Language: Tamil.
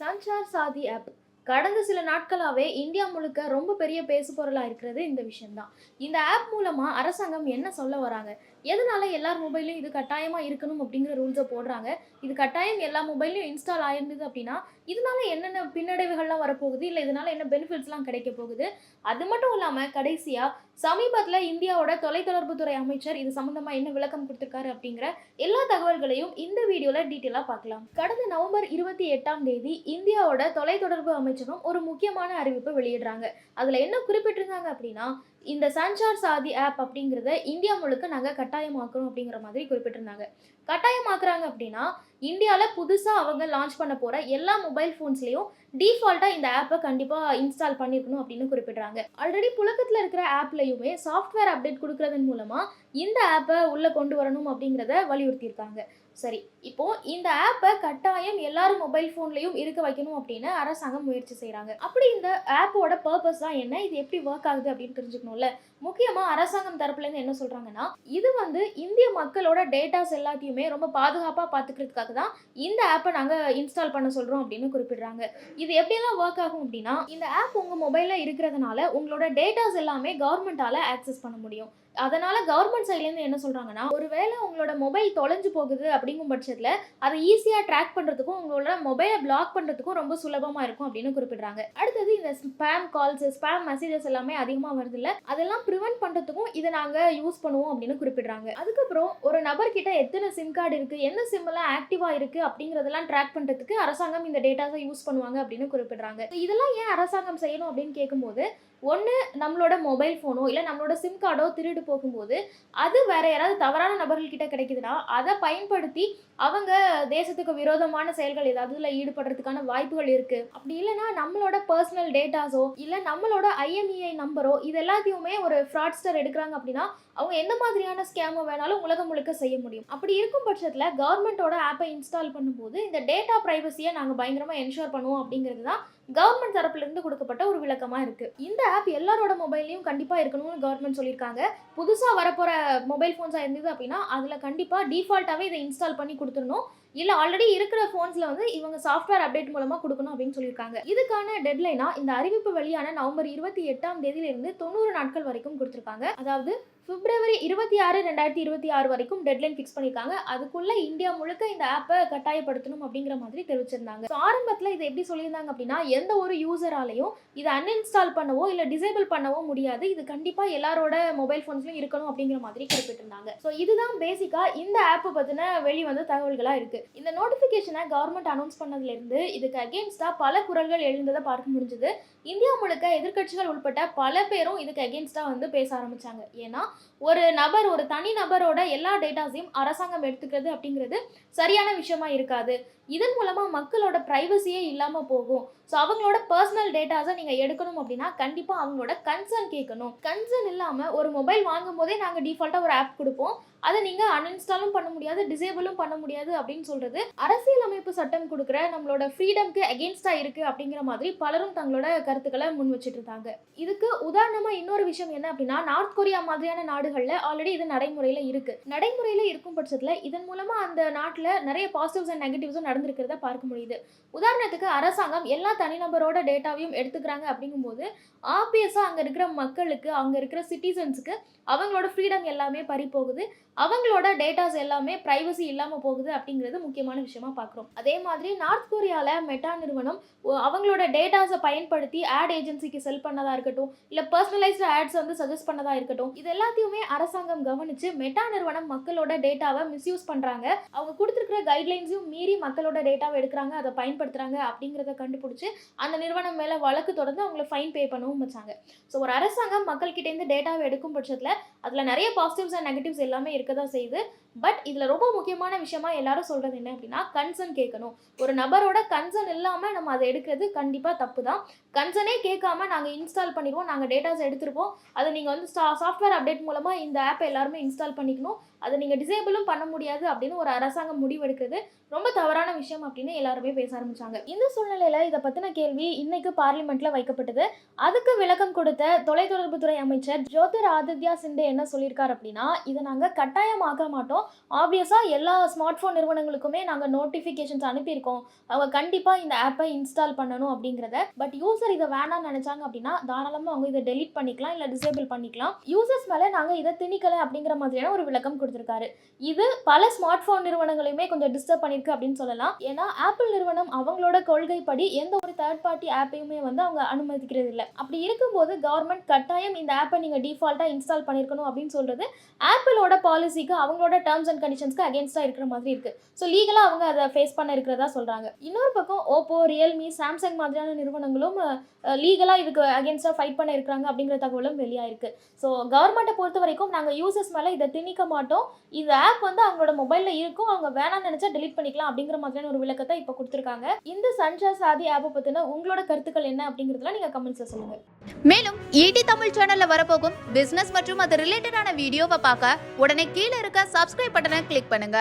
சஞ்சார் சாதி ஆப் கடந்த சில நாட்களாகவே இந்தியா முழுக்க ரொம்ப பெரிய பேசு பொருளாக இருக்கிறது இந்த விஷயம்தான். இந்த ஆப் மூலமாக அரசாங்கம் என்ன சொல்ல வராங்க? எதனால எல்லார் மொபைலையும் இது கட்டாயமாக இருக்கணும் அப்படிங்கிற ரூல்ஸை போடுறாங்க? இது கட்டாயம் எல்லா மொபைல்லையும் இன்ஸ்டால் ஆயிருந்தது அப்படின்னா இதனால என்னென்ன பின்னடைவுகள்லாம் வரப்போகுது? இல்லை இதனால என்ன பெனிஃபிட்ஸ்லாம் கிடைக்க போகுது? அது மட்டும் இல்லாமல் கடைசியாக சமீபத்தில் இந்தியாவோட தொலைத்தொடர்புத்துறை அமைச்சர் இது சம்மந்தமாக என்ன விளக்கம் கொடுத்துருக்காரு அப்படிங்கிற எல்லா தகவல்களையும் இந்த வீடியோவில் டீட்டெயிலாக பார்க்கலாம். கடந்த நவம்பர் இருபத்தி எட்டாம் தேதி இந்தியாவோட தொலைத்தொடர்பு அமைச்சகம் ஒரு முக்கியமான அறிவிப்பை வெளியிடுறாங்க. அதில் என்ன குறிப்பிட்டிருந்தாங்க அப்படின்னா இந்த சஞ்சார் சாதி ஆப் அப்படிங்கிறத இந்தியா முழுக்க நாங்கள் கட்டாயமாக்குறோம் அப்படிங்கிற மாதிரி குறிப்பிட்டிருந்தாங்க. கட்டாயமாக்குறாங்க அப்படின்னா இந்தியாவில் புதுசாக அவங்க லான்ச் பண்ண போகிற எல்லா மொபைல் ஃபோன்ஸ்லேயும் டிஃபால்ட்டாக இந்த ஆப்பை கண்டிப்பாக இன்ஸ்டால் பண்ணியிருக்கணும் அப்படின்னு குறிப்பிட்றாங்க ஆல்ரெடி புழக்கத்தில் இருக்கிற ஆப்லையுமே சாஃப்ட்வேர் அப்டேட் கொடுக்கறதன் மூலமாக இந்த ஆப்பை உள்ளே கொண்டு வரணும் அப்படிங்கிறத வலியுறுத்தியிருக்காங்க. சரி இப்போ இந்த ஆப்பை கட்டாயம் எல்லாரும் மொபைல் ஃபோன்லையும் இருக்க வைக்கணும் அப்படின்னு அரசாங்கம் முயற்சி செய்கிறாங்க அப்படி இந்த ஆப்போட பர்பஸ் தான் என்ன? இது எப்படி ஒர்க் ஆகுது அப்படின்னு தெரிஞ்சுக்கணும்ல. முக்கியமாக அரசாங்கம் தரப்புலேருந்து என்ன சொல்கிறாங்கன்னா இது வந்து இந்திய மக்களோட டேட்டாஸ் எல்லாத்தையுமே ரொம்ப பாதுகாப்பாக பார்த்துக்கிறதுக்காக தான் இந்த ஆப்பை நாங்கள் இன்ஸ்டால் பண்ண சொல்கிறோம் அப்படின்னு குறிப்பிடுறாங்க. இது எப்படியெல்லாம் ஒர்க் ஆகும் அப்படின்னா இந்த ஆப் உங்கள் மொபைலில் இருக்கிறதுனால உங்களோட டேட்டாஸ் எல்லாமே கவர்மெண்ட்டால் ஆக்சஸ் பண்ண முடியும். அதனால கவர்மெண்ட் சைட்லேருந்து என்ன சொல்கிறாங்கன்னா ஒருவேளை உங்களோட மொபைல் தொலைஞ்சு போகுது அப்படிங்கும் பட்சத்தில் அதை ஈஸியாக ட்ராக் பண்ணுறதுக்கும் உங்களோட மொபைலை பிளாக் பண்ணுறதுக்கும் ரொம்ப சுலபமாக இருக்கும் அப்படின்னு குறிப்பிட்றாங்க. அடுத்தது இந்த ஸ்பேம் கால்ஸ் ஸ்பேம் மெசேஜஸ் எல்லாமே அதிகமாக வருது இல்லை அதெல்லாம் ப்ரிவென்ட் பண்ணுறதுக்கும் இதை நாங்கள் யூஸ் பண்ணுவோம் அப்படின்னு குறிப்பிடுறாங்க. அதுக்கப்புறம் ஒரு நபர்கிட்ட எத்தனை சிம் கார்டு இருக்குது எந்த சிம்மெல்லாம் ஆக்டிவாக இருக்குது அப்படிங்கிறதெல்லாம் ட்ராக் பண்ணுறதுக்கு அரசாங்கம் இந்த டேட்டாஸை யூஸ் பண்ணுவாங்க அப்படின்னு குறிப்பிடுறாங்க. இதெல்லாம் ஏன் அரசாங்கம் செய்யணும் அப்படின்னு கேட்கும்போது ஒன்று நம்மளோட மொபைல் ஃபோனோ இல்லை நம்மளோட சிம் கார்டோ திருடு போகும்போது அது வேற யாராவது தவறான நபர்கள்கிட்ட கிடைக்குதுன்னா அதை பயன்படுத்தி அவங்க தேசத்துக்கு விரோதமான செயல்கள் ஏதாவதுல ஈடுபடுறதுக்கான வாய்ப்புகள் இருக்குது அப்படி இல்லைன்னா நம்மளோட பர்சனல் டேட்டாஸோ இல்லை நம்மளோட ஐஎம்இஐ நம்பரோ இது எல்லாத்தையுமே ஒரு ஃப்ராட்ஸ்டர் எடுக்கிறாங்க அப்படின்னா அவங்க எந்த மாதிரியான ஸ்கேமோ வேணாலும் உலகம் முழுக்க செய்ய முடியும். அப்படி இருக்கும் பட்சத்தில் கவர்மெண்ட்டோட ஆப்பை இன்ஸ்டால் பண்ணும்போது இந்த டேட்டா ப்ரைவசியை நாங்கள் பயங்கரமாக என்ஷோர் பண்ணுவோம் அப்படிங்கிறது தான் கவர்மெண்ட் தரப்புலேருந்து கொடுக்கப்பட்ட ஒரு விளக்கமாக இருக்குது இந்த ஆப் எல்லாரோட மொபைல்லையும் கண்டிப்பாக இருக்கணும்னு கவர்மெண்ட் சொல்லியிருக்காங்க. புதுசாக வரப்போகிற மொபைல் ஃபோன்ஸாக இருந்தது அப்படின்னா அதில் கண்டிப்பாக டிஃபால்ட்டாகவே இதை இன்ஸ்டால் பண்ணி கொடுத்துடணும். இல்லை ஆல்ரெடி இருக்கிற ஃபோன்ஸில் வந்து இவங்க சாஃப்ட்வேர் அப்டேட் மூலமாக கொடுக்கணும் அப்படின்னு சொல்லியிருக்காங்க. இதுக்கான டெட்லைனாக இந்த அறிவிப்பு வெளியான நவம்பர் இருபத்தி எட்டாம் தேதியிலிருந்து தொண்ணூறு நாட்கள் வரைக்கும் கொடுத்துருக்காங்க. அதாவது பிப்ரவரி இருபத்தி ஆறு ரெண்டாயிரத்தி இருபத்தி ஆறு வரைக்கும் டெட்லைன் ஃபிக்ஸ் பண்ணியிருக்காங்க அதுக்குள்ள இந்தியா முழுக்க இந்த ஆப்பை கட்டாயப்படுத்தணும் அப்படிங்கிற மாதிரி தெரிவிச்சிருந்தாங்க. ஸோ ஆரம்பத்தில் இதை எப்படி சொல்லியிருந்தாங்க அப்படின்னா எந்த ஒரு யூசராலையும் இதை அன்இன்ஸ்டால் பண்ணவோ இல்லை டிசேபிள் பண்ணவோ முடியாது. இது கண்டிப்பாக எல்லாரோட மொபைல் ஃபோன்ஸ்லையும் இருக்கணும் அப்படிங்கிற மாதிரி குறிப்பிட்டிருந்தாங்க. ஸோ இதுதான் பேசிக்காக இந்த ஆப்பை பற்றின வெளிவந்த தகவல்களாக இருக்குது இந்த நோட்டிஃபிகேஷனை கவர்மெண்ட் அனௌன்ஸ் பண்ணதுலேருந்து இதுக்கு அகேன்ஸ்டாக பல குரல்கள் எழுந்ததை பார்க்க முடிஞ்சது. இந்தியா முழுக்க எதிர்க்கட்சிகள் உட்பட்ட பல பேரும் இதுக்கு அகேன்ஸ்டாக வந்து பேச ஆரம்பிச்சாங்க. ஏன்னா ஒரு நபர் ஒரு தனி நபரோட எல்லா டேட்டாஸையும் அரசாங்கம் எடுத்துக்கிறது அப்படிங்கிறது சரியான விஷயமா இருக்காது. இதன் மூலமாக மக்களோட ப்ரைவசியே இல்லாமல் போகும். ஸோ அவங்களோட பர்சனல் டேட்டாஸை நீங்கள் எடுக்கணும் அப்படின்னா கண்டிப்பாக அவங்களோட கன்சர்ன் கேட்கணும். கன்சர்ன் இல்லாமல் ஒரு மொபைல் வாங்கும் போதே நாங்கள் டிஃபால்ட்டாக ஒரு ஆப் கொடுப்போம். அதை நீங்கள் அன்இன்ஸ்டாலும் பண்ண முடியாது டிசேபிளும் பண்ண முடியாது அப்படின்னு சொல்கிறது அரசியலமைப்பு சட்டம் கொடுக்குற நம்மளோட ஃப்ரீடம்க்கு அகேன்ஸ்டாக இருக்குது அப்படிங்கிற மாதிரி பலரும் தங்களோட கருத்துக்களை முன் வச்சுட்டு இருந்தாங்க இதுக்கு உதாரணமாக இன்னொரு விஷயம் என்ன அப்படின்னா நார்த் கொரியா மாதிரியான நாடுகளில் ஆல்ரெடி இது நடைமுறையில் இருக்குது நடைமுறையில் இருக்கும் பட்சத்தில் இதன் மூலமாக அந்த நாட்டில் நிறைய பாசிட்டிவ்ஸ் அண்ட் நெகட்டிவ்ஸும் நடந்திருக்கிறத பார்க்க முடியுது. உதாரணத்துக்கு அரசாங்கம் எல்லா தனிநபரோட டேட்டாவையும் எடுத்துக்கிறாங்க அப்படிங்கும்போது ஆப்வியஸாக அங்கே இருக்கிற மக்களுக்கு அங்கே இருக்கிற சிட்டிசன்ஸுக்கு அவங்களோட ஃப்ரீடம் எல்லாமே பறி போகுது அவங்களோட டேட்டாஸ் எல்லாமே ப்ரைவசி இல்லாமல் போகுது அப்படிங்கிறது முக்கியமான விஷயமா பார்க்குறோம். அதே மாதிரி நார்த் கொரியாவில் மெட்டா நிறுவனம் அவங்களோட டேட்டாஸை பயன்படுத்தி ஆட் ஏஜென்சிக்கு செல் பண்ணதாக இருக்கட்டும் இல்லை பர்சனலைஸ்டு ஆட்ஸ் வந்து சஜஸ்ட் பண்ணதாக இருக்கட்டும் இது எல்லாத்தையுமே அரசாங்கம் கவனித்து மெட்டா நிறுவனம் மக்களோட டேட்டாவை மிஸ்யூஸ் பண்ணுறாங்க அவங்க கொடுத்துருக்கிற கைட்லைன்ஸையும் மீறி மக்களோட டேட்டாவை எடுக்கிறாங்க அதை பயன்படுத்துகிறாங்க அப்படிங்கிறத கண்டுபிடிச்சி அந்த நிறுவனம் மேலே வழக்கு தொடர்ந்து அவங்கள ஃபைன் பே பண்ணவும் வச்சாங்க. ஸோ ஒரு அரசாங்கம் மக்கள்கிட்டேருந்து டேட்டாவை எடுக்கும் பட்சத்தில் அதில் நிறைய பாசிட்டிவ்ஸ் அண்ட் நெகட்டிவ்ஸ் எல்லாமே இருக்க தான் செய்யுது பட் இதில் ரொம்ப முக்கியமான விஷயமா எல்லாரும் சொல்கிறது என்ன அப்படின்னா கன்சர்ன் கேட்கணும். ஒரு நபரோட கன்சர்ன் இல்லாமல் நம்ம அதை எடுக்கிறது கண்டிப்பாக தப்பு தான் கன்சர்னே கேட்காம நாங்கள் இன்ஸ்டால் பண்ணிடுவோம். நாங்கள் டேட்டாஸ் எடுத்துருப்போம். அதை நீங்கள் வந்து சாஃப்ட்வேர் அப்டேட் மூலமாக இந்த ஆப்பை எல்லாருமே இன்ஸ்டால் பண்ணிக்கணும். அதை நீங்கள் டிசேபிளும் பண்ண முடியாது அப்படின்னு ஒரு அரசாங்கம் முடிவெடுக்கிறது ரொம்ப தவறான விஷயம் அப்படின்னு எல்லாருமே பேச ஆரம்பிச்சாங்க. இந்த சூழ்நிலையில் இதை பற்றின கேள்வி இன்னைக்கு பார்லிமெண்ட்டில் வைக்கப்பட்டது. அதுக்கு விளக்கம் கொடுத்த தொலைத்தொடர்புத்துறை அமைச்சர் ஜோதிர் ஆதித்யா சிண்டே என்ன சொல்லியிருக்கார் அப்படின்னா இதை நாங்கள் கட்டாயமாக்க மாட்டோம். இருக்கோம். ஆப்வியஸாக எல்லா ஸ்மார்ட் ஃபோன் நிறுவனங்களுக்குமே நாங்கள் நோட்டிஃபிகேஷன்ஸ் அனுப்பியிருக்கோம். அவங்க கண்டிப்பாக இந்த ஆப்பை இன்ஸ்டால் பண்ணணும் அப்படிங்கிறத. பட் யூசர் இதை வேணாம்னு நினச்சாங்க அப்படின்னா தாராளமாக அவங்க இதை டெலிட் பண்ணிக்கலாம் இல்லை டிசேபிள் பண்ணிக்கலாம். யூசர்ஸ் மேலே நாங்கள் இதை திணிக்கலை அப்படிங்கிற மாதிரியான ஒரு விளக்கம் கொடுத்துருக்காரு. இது பல ஸ்மார்ட் ஃபோன் நிறுவனங்களையுமே கொஞ்சம் டிஸ்டர்ப் பண்ணியிருக்கு அப்படின்னு சொல்லலாம். ஏன்னா ஆப்பிள் நிறுவனம் அவங்களோட கொள்கைப்படி எந்த ஒரு தேர்ட் பார்ட்டி ஆப்பையுமே வந்து அவங்க அனுமதிக்கிறது இல்லை. அப்படி இருக்கும்போது கவர்மெண்ட் கட்டாயம் இந்த ஆப்பை நீங்கள் டிஃபால்ட்டாக இன்ஸ்டால் பண்ணியிருக்கணும் அப்படின்னு சொல்கிறது ஆப்பிளோட பாலிசிக்கு அவங்களோட டேர்ம்ஸ் அண்ட் கண்டிஷன்ஸ்க்கு அகேன்ஸ்டாக இருக்கிற மாதிரி இருக்குது ஸோ லீகலாக அவங்க அதை ஃபேஸ் பண்ண இருக்கிறதா சொல்கிறாங்க இன்னொரு பக்கம் ஓப்போ ரியல்மி சாம்சங் மாதிரியான நிறுவனங்களும் லீகலாக இதுக்கு அகேன்ஸ்டாக ஃபைட் பண்ண இருக்கிறாங்க அப்படிங்கிற தகவலும் வெளியாயிருக்கு ஸோ கவர்மெண்ட்டை பொறுத்த வரைக்கும் நாங்கள் யூசர்ஸ் மேலே இதை திணிக்க மாட்டோம். இந்த ஆப் வந்து அவங்களோட மொபைலில் இருக்கும். அவங்க வேணாம்னு நினச்சா delete பண்ணிக்கலாம் அப்படிங்கிற மாதிரியான ஒரு விளக்கத்தை இப்போ கொடுத்துருக்காங்க. இந்த சன்ஷா சாதி ஆப்பை பற்றின உங்களோட கருத்துக்கள் என்ன அப்படிங்கிறதுலாம் நீங்கள் கமெண்ட்ஸில் சொல்லுங்கள் மேலும் ஈடி தமிழ் சேனலில் வரப்போகும் பிஸ்னஸ் மற்றும் அது ரிலேட்டடான வீடியோவை பார்க்க உடனே கீழே இருக்க சப்ஸ்கிரைப் பட்டனை கிளிக் பண்ணுங்க.